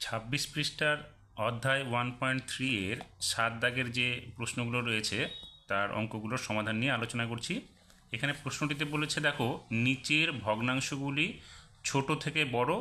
ছাব্বিশ পৃষ্ঠার অধ্যায় ওয়ান পয়েন্ট থ্রি এর সাত দাগের যে প্রশ্নগুলো রয়েছে, তার অঙ্কগুলোর সমাধান নিয়ে আলোচনা করছি। এখানে প্রশ্নটিতে বলেছে, দেখো, নিচের ভগ্নাংশগুলি ছোট থেকে বড়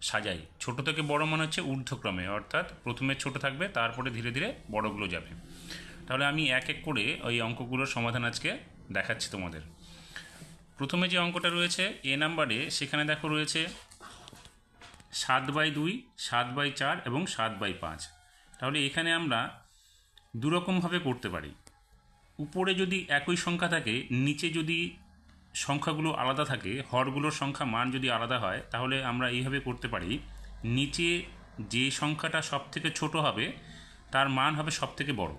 সাজাই। ছোট থেকে বড় মানে হচ্ছে ঊর্ধ্বক্রমে, অর্থাৎ প্রথমে ছোট থাকবে, তারপরে ধীরে ধীরে বড়গুলো যাবে। তাহলে আমি এক এক করে ওই অঙ্কগুলোর সমাধান আজকে দেখাচ্ছি তোমাদের। প্রথমে যে অঙ্কটা রয়েছে, এ নাম্বারে সেখানে দেখো রয়েছে সাত বাই দুই, সাত বাই চার এবং সাত বাই পাঁচ। তাহলে এখানে আমরা দুরকমভাবে করতে পারি। উপরে যদি একই সংখ্যা থাকে, নিচে যদি সংখ্যাগুলো আলাদা থাকে, হরগুলোর সংখ্যা মান যদি আলাদা হয়, তাহলে আমরা এইভাবে করতে পারি। নিচে যে সংখ্যাটা সব থেকে ছোট হবে, তার মান হবে সব থেকে বড়।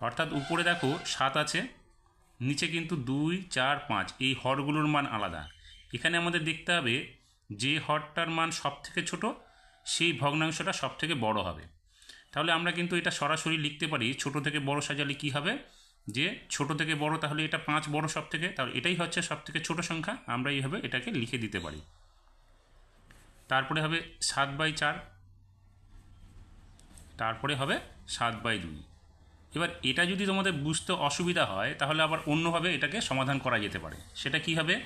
অর্থাৎ উপরে দেখো সাত আছে, নিচে কিন্তু দুই, চার, পাঁচ, এই হরগুলোর মান আলাদা। এখানে আমাদের দেখতে হবে যে হরটার মান সব থেকে ছোট, সেই ভগ্নাংশটা সব থেকে বড় হবে। তাহলে আমরা কিন্তু এটা সরাসরি লিখতে পারি, ছোট থেকে বড় সাজালে কি হবে? যে ছোট থেকে বড় তাহলে এটা পাঁচ বড় সব থেকে তাহলে এটাই হচ্ছে সব থেকে ছোট সংখ্যা, আমরা এইভাবে এটাকে লিখে দিতে পারি। তারপরে হবে সাত বাই চার, তারপরে হবে সাত বাই দুই। এবার এটা যদি তোমাদের বুঝতে অসুবিধা হয়, তাহলে আবার অন্যভাবে এটাকে সমাধান করা যেতে পারে। সেটা কি হবে?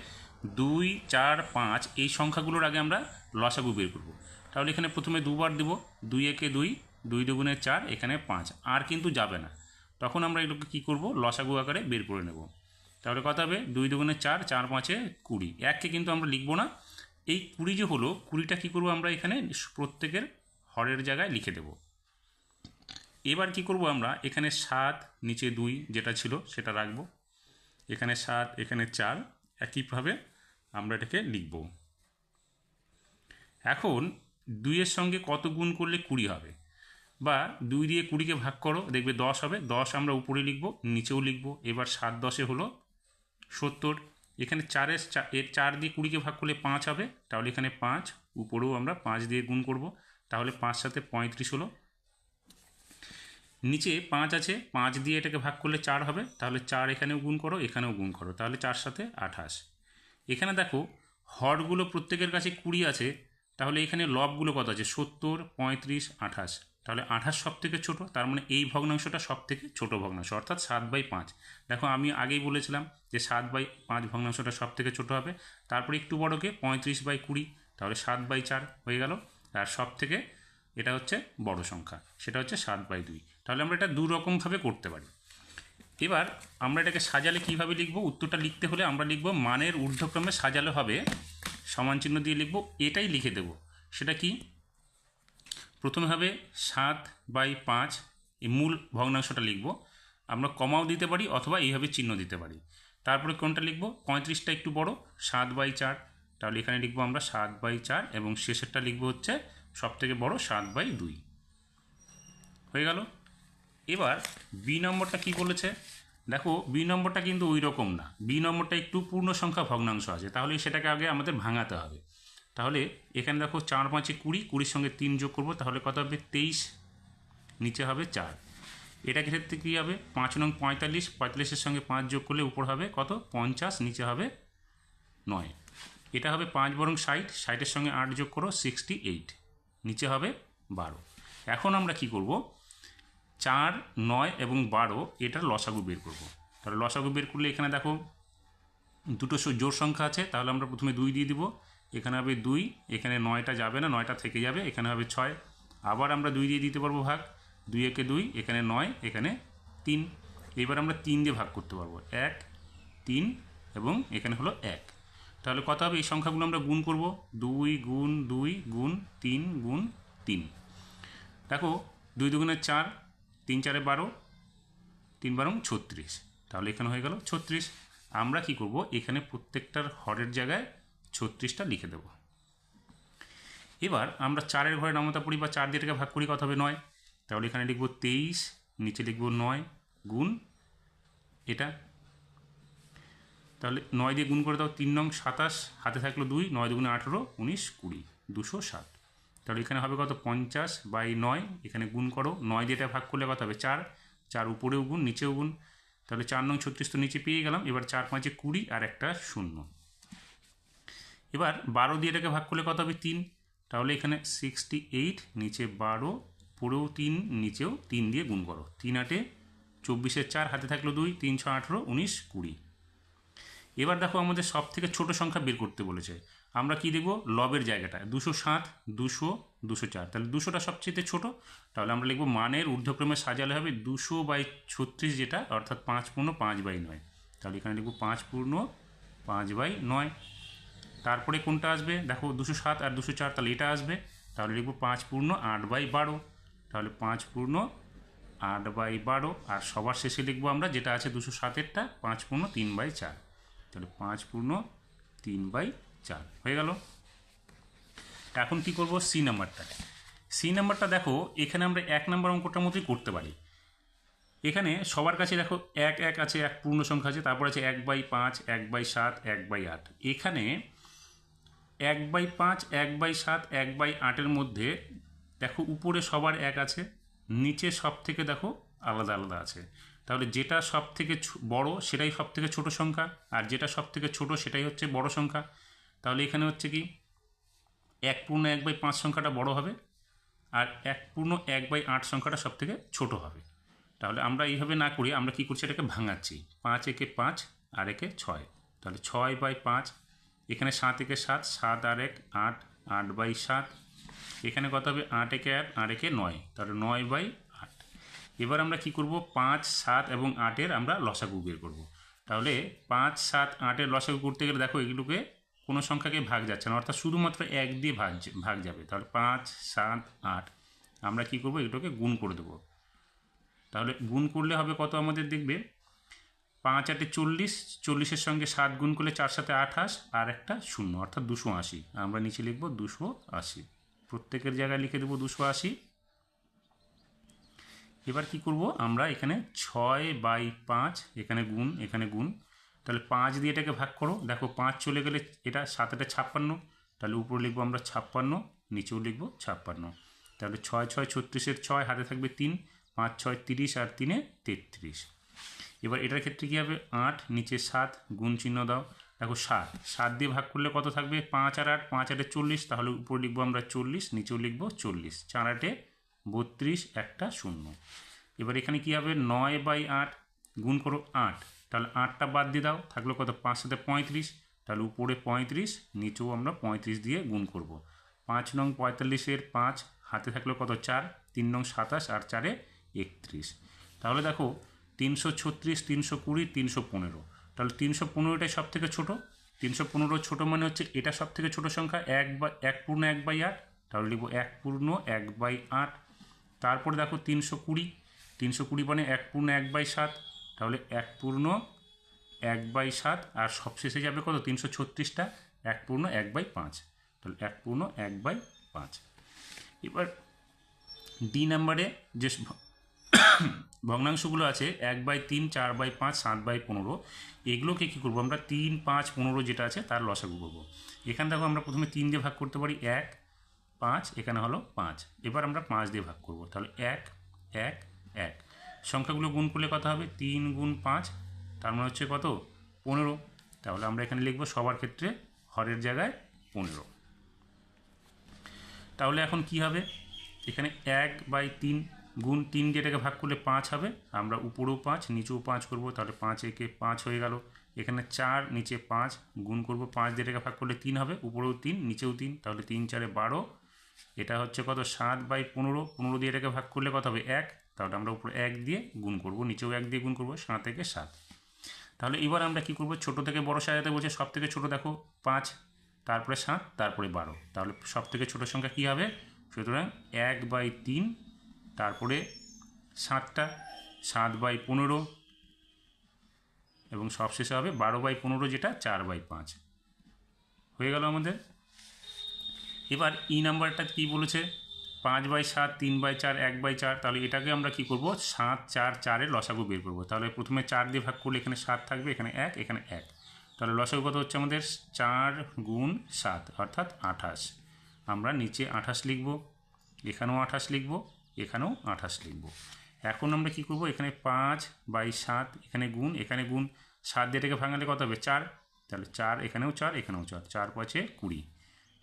দুই, চার, পাঁচ, এই সংখ্যাগুলোর আগে আমরা লসাগু বের করব। তাহলে এখানে প্রথমে দুবার দেব, দুই একে দুই দুই দুগুণে চার, এখানে পাঁচ, আর কিন্তু যাবে না। তখন আমরা এগুলোকে কী করব? লসাগু আকারে বের করে নেব। তাহলে কথা হবে? দুই দুগুণে চার চার পাঁচে কুড়ি। এককে কিন্তু আমরা লিখব না। এই কুড়ি যে হলো, কুড়িটা কী করব আমরা এখানে? প্রত্যেকের হরের জায়গায় লিখে দেবো। এবার কি করব আমরা? এখানে সাত, নিচে দুই যেটা ছিল সেটা রাখব। এখানে সাত, এখানে চার একইভাবে আমরা এটাকে লিখব। এখন দুইয়ের সঙ্গে কত গুণ করলে কুড়ি হবে? বা দুই দিয়ে কুড়িকে ভাগ করো, দেখবে দশ হবে। দশ আমরা উপরে লিখব, নিচেও লিখব। এবার সাত দশে হলো সত্তর। এখানে চারের এর চার দিয়ে কুড়িকে ভাগ করলে পাঁচ হবে। তাহলে এখানে পাঁচ, উপরেও আমরা পাঁচ দিয়ে গুণ করব। তাহলে পাঁচ সাথে পঁয়ত্রিশ হলো নিচে পাঁচ আছে, পাঁচ দিয়ে এটাকে ভাগ করলে চার হবে, তাহলে চার এখানেও গুণ করো, এখানেও গুণ করো, তাহলে চার সাথে আঠাশ। এখানে দেখো, হরগুলো প্রত্যেকের কাছে কুড়ি আছে, তাহলে এখানে লবগুলো কত আছে? সত্তর, পঁয়ত্রিশ, আঠাশ। তাহলে আঠাশ সব থেকে ছোটো, তার মানে এই ভগ্নাংশটা সব থেকে ছোটো ভগ্নাংশ, অর্থাৎ সাত বাই পাঁচ। দেখো, আমি আগেই বলেছিলাম যে সাত বাই পাঁচ ভগ্নাংশটা সব থেকে ছোটো হবে, তারপরে একটু বড়কে পঁয়ত্রিশ বাই কুড়ি, তাহলে সাত বাই চার হয়ে গেল, আর সব থেকে এটা হচ্ছে বড় সংখ্যা, সেটা হচ্ছে সাত বাই দুই। তাহলে আমরা এটা দুরকমভাবে করতে পারি। এবার আমরা এটাকে সাজালে কীভাবে লিখব? উত্তরটা লিখতে হলে আমরা লিখব, মানের ঊর্ধ্বক্রমে সাজালে হবে, সমান চিহ্ন দিয়ে লিখব, এটাই লিখে দেব। সেটা কি? প্রথমে হবে সাত বাই পাঁচ, এই মূল ভগ্নাংশটা লিখব। আমরা কমাও দিতে পারি অথবা এইভাবে চিহ্ন দিতে পারি। তারপরে কোনটা লিখব? পঁয়ত্রিশটা একটু বড়, সাত বাই চার। তাহলে এখানে লিখব আমরা সাত বাই চার এবং শেষেরটা লিখব হচ্ছে সব থেকে বড় সাত বাই দুই। হয়ে গেল? এবার বি নম্বরটা কি বলেছে? দেখো বি নম্বরটা কিন্তু ওই রকম না। বি নম্বরটা একটু পূর্ণ সংখ্যা ভগ্নাংশ আছে, তাহলে সেটাকে আগে আমাদের ভাঙাতে হবে। তাহলে এখানে দেখো চার, পাঁচে কুড়ি, কুড়ির সঙ্গে তিন যোগ করব, তাহলে কত হবে? তেইশ, নিচে হবে চার। এটা ক্ষেত্রে কী হবে? পাঁচ নং পঁয়তাল্লিশ, পঁয়তাল্লিশের সঙ্গে পাঁচ যোগ করলে উপর হবে কত? পঞ্চাশ, নিচে হবে নয়। এটা হবে পাঁচ বরং ষাট, ষাটের সঙ্গে আট যোগ করো সিক্সটি এইট নিচে হবে বারো। এখন আমরা কি করব? চার, নয় এবং বারো এটার লসাগু বের করব। তাহলে লসাগু বের করলে এখানে দেখো দুটো জোর সংখ্যা আছে, তাহলে আমরা প্রথমে দুই দিয়ে দিব। এখানে হবে দুই, এখানে নয়টা যাবে না, নয়টা থেকে যাবে, এখানে হবে ছয়। আবার আমরা দুই দিয়ে দিতে পারব ভাগ। দুই একে দুই, এখানে নয়, এখানে তিন। এবার আমরা তিন দিয়ে ভাগ করতে পারব। এক, তিন এবং এখানে হলো এক। তাহলে কত হবে? এই সংখ্যাগুলো আমরা গুণ করব। দুই গুণ দুই গুণ তিন গুণ তিন। দেখো দুই দুগুণের চার তিন চারে বারো, তিন বারো ছত্রিশ। তাহলে এখানে হয়ে গেল ছত্রিশ। আমরা কি করব? এখানে প্রত্যেকটার হরের জায়গায় ছত্রিশটা লিখে দেব। এবার আমরা চারের ঘরে নামতা পড়ি বা চার দিয়ে ভাগ করি কত হবে নয়। তাহলে এখানে লিখব তেইশ, নিচে লিখব নয় গুণ এটা। তাহলে নয় দিয়ে গুণ করে দাও তিন নং সাতাশ, হাতে থাকল দুই, নয় দুগুণে আঠেরো, উনিশ কুড়ি, দুশো ষাট। তাহলে এখানে হবে কত? পঞ্চাশ বাই নয়। এখানে গুণ করো। নয় দিয়ে ভাগ করলে কত হবে? চার। চার উপরেও গুণ, নিচেও গুণ। তাহলে চার নং ছত্রিশ তো নিচে পেয়ে গেলাম। এবার চার পাঁচে কুড়ি আর একটা শূন্য। এবার বারো দিয়ে এটাকে ভাগ করলে কত হবে? তিন। তাহলে এখানে সিক্সটি এইট নিচে বারো পুরোও তিন, নিচেও তিন দিয়ে গুণ করো। তিন আটে চব্বিশের চার, হাতে থাকল দুই, তিন, ছ, আঠেরো, উনিশ, কুড়ি। এবার দেখো আমাদের সব থেকে ছোটো সংখ্যা বের করতে বলেছে। আমরা কি দেখব? লবের জায়গাটা। দুশো সাত দুশো দুশো চার। তাহলে দুশোটা সবচেয়ে ছোট। তাহলে আমরা লিখব মানের ঊর্ধ্বক্রমে সাজালে হবে দুশো বাই ছত্রিশ যেটা, অর্থাৎ পাঁচ পূর্ণ পাঁচ বাই নয়। তাহলে এখানে লিখব পাঁচ পূর্ণ পাঁচ বাই নয়। তারপরে কোনটা আসবে? দেখো দুশো সাত আর দুশো চার, তাহলে এটা আসবে। তাহলে লিখব পাঁচ পূর্ণ আট বাই বারো। তাহলে পাঁচ পূর্ণ আট বাই বারো। আর সবার শেষে লিখব আমরা যেটা আছে দুশো সাতেরটা পাঁচ পূর্ণ তিন বাই চার। তাহলে পাঁচ পূর্ণ তিন বাই চার, হয়ে গেল। এখন কি করব? সি নাম্বারটা সি নাম্বারটা দেখো, এখানে আমরা এক নাম্বার অঙ্কটার মতোই করতে পারি। এখানে সবার কাছে দেখো এক এক আছে, এক পূর্ণ সংখ্যা আছে, তারপর আছে এক বাই পাঁচ, এক বাই সাত, এক বাই আট। এখানে এক বাই পাঁচ, এক বাই সাত, এক বাই আটের মধ্যে দেখো উপরে সবার এক আছে, নিচে সব থেকে দেখো আলাদা আলাদা আছে। তাহলে যেটা সব থেকে বড় সেটাই সব থেকে ছোট সংখ্যা, আর যেটা সব থেকে ছোট সেটাই হচ্ছে বড় সংখ্যা। তাহলে এখানে হচ্ছে কি এক পূর্ণ এক বাই পাঁচ সংখ্যাটা বড় হবে আর এক পূর্ণ এক বাই আট সংখ্যাটা সব থেকে ছোট হবে। তাহলে আমরা এইভাবে না করি, আমরা কি করছি, এটাকে ভাঙাচ্ছি। পাঁচ একে পাঁচ, আর একে ছয়। তাহলে ছয় বাই পাঁচ, এখানে সাত একে সাত সাত আর এক, আট আট বাই সাত। এখানে কত হবে? আট একে আট আট একে নয়। তাহলে নয় বাই আট। এবার আমরা কি করব? পাঁচ, সাত এবং আটের আমরা লসাগু বের করব। তাহলে পাঁচ, সাত, আটের লসাগু করতে গেলে দেখো এগুলোকে কোনো সংখ্যাকে ভাগ যাচ্ছে না, অর্থাৎ শুধুমাত্র এক দিয়ে ভাগ ভাগ যাবে। তাহলে পাঁচ, সাত, আট, আমরা কি করব? এগুলোকে গুণ করে দেবো। তাহলে গুণ করলে হবে কত আমাদের দেখবে? পাঁচ আটে চল্লিশ, চল্লিশের সঙ্গে সাত গুণ করলে চার সাথে আঠাশ, আর একটা শূন্য, অর্থাৎ দুশো আশি। আমরা নিচে লিখব দুশো আশি। প্রত্যেকের জায়গায় লিখে দেবো দুশো আশি। এবার কি করব? আমরা এখানে ছয় বাই পাঁচ, এখানে গুণ এখানে গুণ তাহলে পাঁচ দিয়ে এটাকে ভাগ করো। দেখো পাঁচ চলে গেলে এটা সাত আটে ছাপ্পান্ন, তাহলে উপরে লিখব আমরা ছাপ্পান্ন, নিচেও লিখব ছাপ্পান্ন। তাহলে ছয় ছয় ছত্রিশের ছয়, হাতে থাকবে তিন, পাঁচ ছয় তিরিশ আর তিনে তেত্রিশ। এবার এটার ক্ষেত্রে কী হবে? আট, নিচে সাত, গুণ চিহ্ন দাও। দেখো সাত সাত দিয়ে ভাগ করলে কত থাকবে? পাঁচ আর আট, পাঁচ আটে চল্লিশ, তাহলে উপর লিখব আমরা চল্লিশ, নিচেও লিখব চল্লিশ। চার আটে বত্রিশ, একটা শূন্য। এবার এখানে কী হবে? নয় বাই আট, গুণ করো আট। তাহলে আটটা বাদ দিয়ে দাও, থাকল কত? পাঁচ সাথে পঁয়ত্রিশ, তাহলে উপরে পঁয়ত্রিশ, নিচেও আমরা পঁয়ত্রিশ দিয়ে গুণ করব। পাঁচ নং পঁয়তাল্লিশের পাঁচ, হাতে থাকল কত? চার, তিন নং সাতাশ আর চারে একত্রিশ। তাহলে দেখো, তিনশো ছত্রিশ, তিনশো কুড়ি, তিনশো পনেরো। তাহলে তিনশো পনেরোটাই সব থেকে ছোটো। তিনশো পনেরো ছোটো মানে হচ্ছে এটা সব থেকে ছোটো সংখ্যা, এক বা, এক পূর্ণ এক বাই আট। তাহলে লিখব এক পূর্ণ এক বাই আট। তারপরে দেখো তিনশো কুড়ি তিনশো কুড়ি মানে এক পূর্ণ এক বাই সাত। তাহলে এক পূর্ণ এক বাই সাত, আর সবশেষে যাবে কত? তিনশো ছত্রিশটা। এক পূর্ণ এক বাই পাঁচ। তাহলে এক পূর্ণ এক বাই পাঁচ। এবার ডি নাম্বারে যে ভগ্নাংশগুলো আছে, এক বাই তিন, চার বাই পাঁচ, সাত বাই পনেরো, এগুলোকে কী করব? আমরা তিন, পাঁচ, পনেরো যেটা আছে, তার লসাগু করব। এখান থেকে আমরা প্রথমে তিন দিয়ে ভাগ করতে পারি, এক, পাঁচ, এখানে হলো পাঁচ। এবার আমরা পাঁচ দিয়ে ভাগ করব। তাহলে এক এক এক। সংখ্যাগুলো গুণ করলে কত হবে? তিন গুণ পাঁচ, তার মানে হচ্ছে কত? পনেরো। তাহলে আমরা এখানে লিখব সবার ক্ষেত্রে হরের জায়গায় পনেরো। তাহলে এখন কি হবে? এখানে এক বাই তিন গুণ তিন দিয়ে এটাকে ভাগ করলে পাঁচ হবে। আমরা উপরেও পাঁচ, নিচেও পাঁচ করব, তাহলে পাঁচ একে পাঁচ হয়ে গেল। এখানে চার, নিচে পাঁচ, গুণ করব পাঁচ দিয়ে এটাকে ভাগ করলে তিন হবে। উপরেও তিন, নিচেও তিন, তাহলে তিন, চারে বারো। এটা হচ্ছে কত? সাত বাই পনেরো। পনেরো দিয়ে এটাকে ভাগ করলে কত হবে? এক। তাহলে আমরা উপরে এক দিয়ে গুণ করব, নিচেও এক দিয়ে গুণ করব, সাত থেকে সাত। তাহলে এবার আমরা কি করব? ছোট থেকে বড় সাজাতে বলছে, সব থেকে ছোট দেখো, পাঁচ, তারপরে সাত, তারপরে বারো। তাহলে সব থেকে ছোট সংখ্যা কী হবে? সুতরাং এক বাই তিন, তারপরে সাতটা, সাত বাই পনেরো, এবং সবশেষে হবে বারো বাই পনেরো যেটা, চার বাই পাঁচ। হয়ে গেল আমাদের। এবার ই নাম্বারটা কি বলেছে? পাঁচ বাই সাত, তিন বাই চার, এক বাই চার, তাহলে এটাকে আমরা কি করব? সাত, চার, চারের লসাগু বের করব। তাহলে প্রথমে চার দিয়ে ভাগ করলে এখানে সাত থাকবে, এখানে এক এখানে এক। তাহলে লসাগু কত হচ্ছে আমাদের? চার গুণ সাত, অর্থাৎ আঠাশ। আমরা নিচে আঠাশ লিখব, এখানেও আঠাশ লিখব, এখানেও আঠাশ লিখব। এখন আমরা কি করব? এখানে পাঁচ বাই সাত, এখানে গুণ এখানে গুণ। সাত দিয়ে এটাকে ভাঙালে কত হবে? চার। তাহলে চার, এখানেও চার এখানেও চার। চার পাঁচে কুড়ি।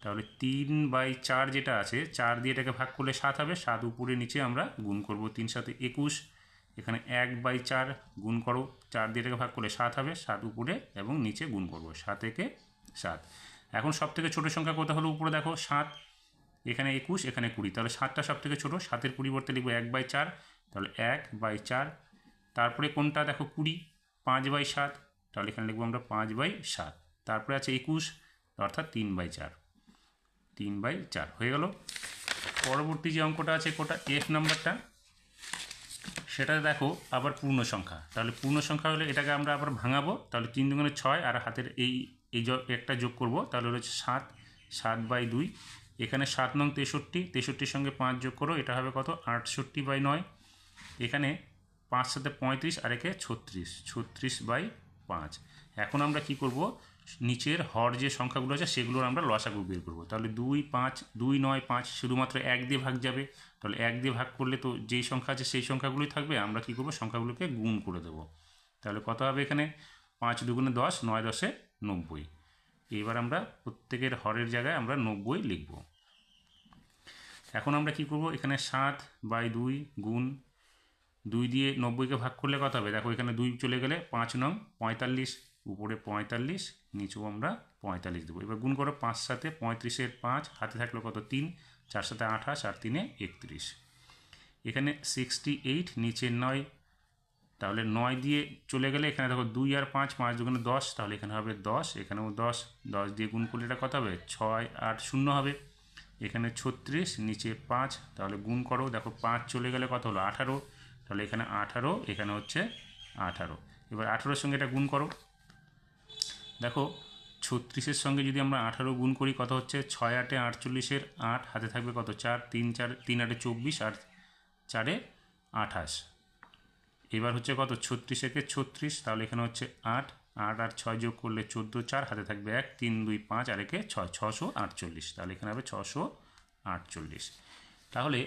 তাহলে তিন বাই চার যেটা আছে, চার দিয়ে এটাকে ভাগ করলে সাত হবে, সাত উপরে নিচে আমরা গুণ করব তিন সাথে একুশ। এখানে এক বাই চার গুণ করো, চার দিয়ে এটাকে ভাগ করলে সাত হবে, সাত উপরে এবং নিচে গুণ করব, সাত একে সাত। এখন সব থেকে ছোটো সংখ্যা কোথা হলো উপরে দেখো, সাত। এখানে একুশ, এখানে কুড়ি। তাহলে সাতটা সব থেকে ছোটো, সাতের পরিবর্তে লিখব এক বাই চার। তাহলে এক বাই চার। তারপরে কোনটা দেখো, কুড়ি, পাঁচ বাই সাত। তাহলে এখানে লিখব আমরা পাঁচ বাই সাত। তারপরে আছে একুশ, অর্থাৎ তিন বাই চার। তিন বাই চার, হয়ে গেল। পরবর্তী যে অঙ্কটা আছে, কোটা এফ নাম্বারটা সেটা দেখো আবার পূর্ণ সংখ্যা। তাহলে পূর্ণ সংখ্যা হলে এটাকে আমরা আবার ভাঙাবো। তাহলে তিন দুগুণে ছয় আর হাতের এই এই একটা যোগ করব। তাহলে হচ্ছে সাত সাত বাই দুই। এখানে সাত নং তেষট্টি, তেষট্টির সঙ্গে পাঁচ যোগ করো, এটা হবে কত? আটষট্টি বাই নয়। এখানে পাঁচ সাথে পঁয়ত্রিশ আর একে ছত্রিশ ছত্রিশ বাই পাঁচ। এখন আমরা কি করব? নিচের হর যে সংখ্যাগুলো আছে সেগুলোর আমরা লসাগু বের করব। তাহলে দুই, পাঁচ, দুই, নয়, পাঁচ শুধুমাত্র এক দিয়ে ভাগ যাবে। তাহলে এক দিয়ে ভাগ করলে তো যেই সংখ্যা আছে সেই সংখ্যাগুলোই থাকবে, আমরা কি করব? সংখ্যাগুলোকে গুণ করে দেব। তাহলে কত হবে এখানে? পাঁচ দুগুণে দশ, নয় দশে নব্বই। এবার আমরা প্রত্যেকের হরের জায়গায় আমরা নব্বই লিখব। এখন আমরা কি করব? এখানে সাত বাই দুই গুণ দুই দিয়ে নব্বইকে ভাগ করলে কত হবে? দেখো এখানে দুই চলে গেলে পাঁচ নং পঁয়তাল্লিশ উপরে পঁয়তাল্লিশ, নিচেও আমরা পঁয়তাল্লিশ দেবো। এবার গুণ করো পাঁচ সাথে পঁয়ত্রিশের পাঁচ, হাতে থাকল কত? তিন, চার সাথে আঠাশ আর তিনে একত্রিশ। এখানে সিক্সটি এইট নিচের নয়। তাহলে নয় দিয়ে চলে গেলে এখানে দেখো দুই আর পাঁচ পাঁচ দুগুণে দশ, তাহলে এখানে হবে দশ, এখানেও দশ। দশ দিয়ে গুণ করলে এটা কত হবে? ছয় আট শূন্য হবে। এখানে ছত্রিশ, নিচে পাঁচ, তাহলে গুণ করো, দেখো পাঁচ চলে গেলে কত হলো? আঠারো। তাহলে এখানে আঠারো, এখানে হচ্ছে আঠারো। এবার আঠারোর সঙ্গে এটা গুণ করো। দেখো, ছত্রিশের সঙ্গে যদি আমরা আঠারো গুণ করি, কত হচ্ছে? ছয় আটে আটচল্লিশের আট, হাতে থাকবে কত? চার, তিন চার, তিন আটে চব্বিশ, আর চারে আঠাশ। এবার হচ্ছে কত? ছত্রিশ একে ছত্রিশ, তাহলে এখানে হচ্ছে আট। আট আর ছয় যোগ করলে চোদ্দ, চার, হাতে থাকবে এক, তিন, দুই, পাঁচ, আর একে ছয়, ছশো আটচল্লিশ। তাহলে এখানে হবে ছশো আটচল্লিশ। তাহলে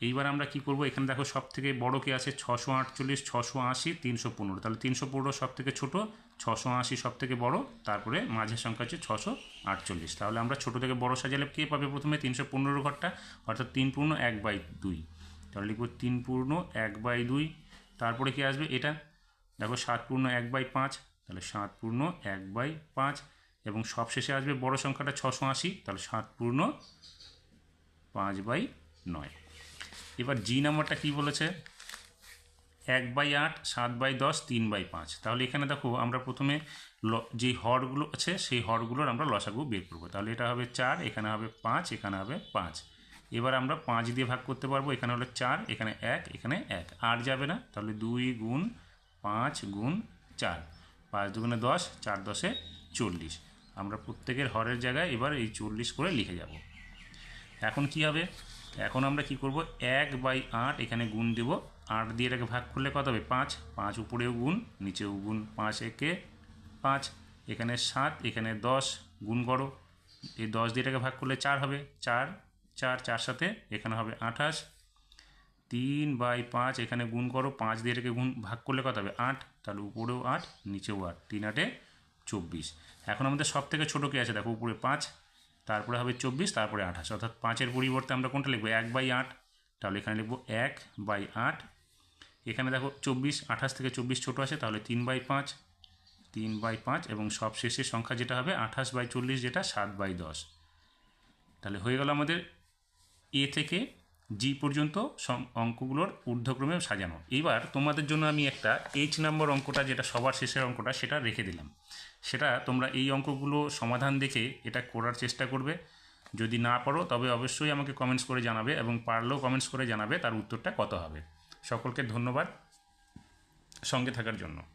এইবার আমরা কি করব? এখানে দেখো সব থেকে বড় কে আছে? ছশো আটচল্লিশ, ছশো আশি, তিনশো পনেরো। তাহলে তিনশো পনেরো সব থেকে ছোটো ছশো আশি সব থেকে বড়, তারপরে মাঝের সংখ্যা হচ্ছে ছশো আটচল্লিশ। তাহলে আমরা ছোটো থেকে বড় সাজালে কে পাবে প্রথমে? তিনশো পনেরো ঘরটা, অর্থাৎ তিন পূর্ণ এক বাই দুই। তাহলে লিখব তিন পূর্ণ এক বাই দুই। তারপরে কি আসবে? এটা। দেখো সাত পূর্ণ এক বাই পাঁচ, তাহলে সাত পূর্ণ এক বাই পাঁচ। এবং সব শেষে আসবে বড় সংখ্যাটা ছশো আশি, তাহলে সাত পূর্ণ পাঁচ বাই নয়। এবার জি নাম্বারটা কি বলেছে? এক বাই আট, সাত বাই দশ, তিন বাই পাঁচ। তাহলে এখানে দেখো আমরা প্রথমে ল যে হরগুলো আছে, সেই হরগুলোর আমরা লসাগু বের করব। তাহলে এটা হবে চার, এখানে হবে পাঁচ, এখানে হবে পাঁচ। এবার আমরা পাঁচ দিয়ে ভাগ করতে পারব, এখানে হলো চার, এখানে এক এখানে এক। আর যাবে না, তাহলে দুই গুণ পাঁচ গুণ চার। পাঁচ দুগুণে দশ, চার দশে চল্লিশ। আমরা প্রত্যেকের হরের জায়গায় এবার এই চল্লিশ করে লিখে যাব। এখন কি হবে? এখন আমরা কি করব? এক বাই আট এখানে গুণ দেব আট দিয়ে এটাকে ভাগ করলে কত হবে? পাঁচ। পাঁচ উপরেও গুণ, নিচেও গুণ। পাঁচ একে পাঁচ। এখানে সাত, এখানে দশ। গুণ করো। এই দশ দিয়ে এটাকে ভাগ করলে চার হবে। চার চার চার সাথে এখানে হবে আঠাশ। তিন বাই পাঁচ এখানে গুণ করো। পাঁচ দিয়ে এটাকে গুণ, ভাগ করলে কত হবে? আট। তাহলে উপরেও আট, নিচেও আট। তিন আটে চব্বিশ। এখন আমাদের সব থেকে ছোটো কে আছে? দেখো উপরে পাঁচ, তারপরে হবে চব্বিশ, তারপরে আঠাশ। অর্থাৎ পাঁচের পরিবর্তে আমরা কোনটা লিখব? এক বাই আট। তাহলে এখানে লিখব এক বাই আট এখানে দেখো চব্বিশ, আঠাশ থেকে চব্বিশ ছোটো আছে, তাহলে তিন বাই পাঁচ, তিন বাই পাঁচ, এবং সব শেষের সংখ্যা যেটা হবে আঠাশ বাই চল্লিশ যেটা সাত বাই দশ। তাহলে হয়ে গেল আমাদের এ থেকে জি পর্যন্ত অঙ্কগুলোর ঊর্ধ্বক্রমে সাজানো। এবার তোমাদের জন্য আমি একটা এইচ নাম্বার অঙ্কটা, যেটা সবার শেষের অঙ্কটা, সেটা রেখে দিলাম। সেটা তোমরা এই অঙ্কগুলো সমাধান দেখে এটা করার চেষ্টা করবে। যদি না পারো, তবে অবশ্যই আমাকে কমেন্টস করে জানাবে এবং পারলেও কমেন্টস করে জানাবে, তার উত্তরটা কত হবে। সকলকে ধন্যবাদ সঙ্গে থাকার জন্য।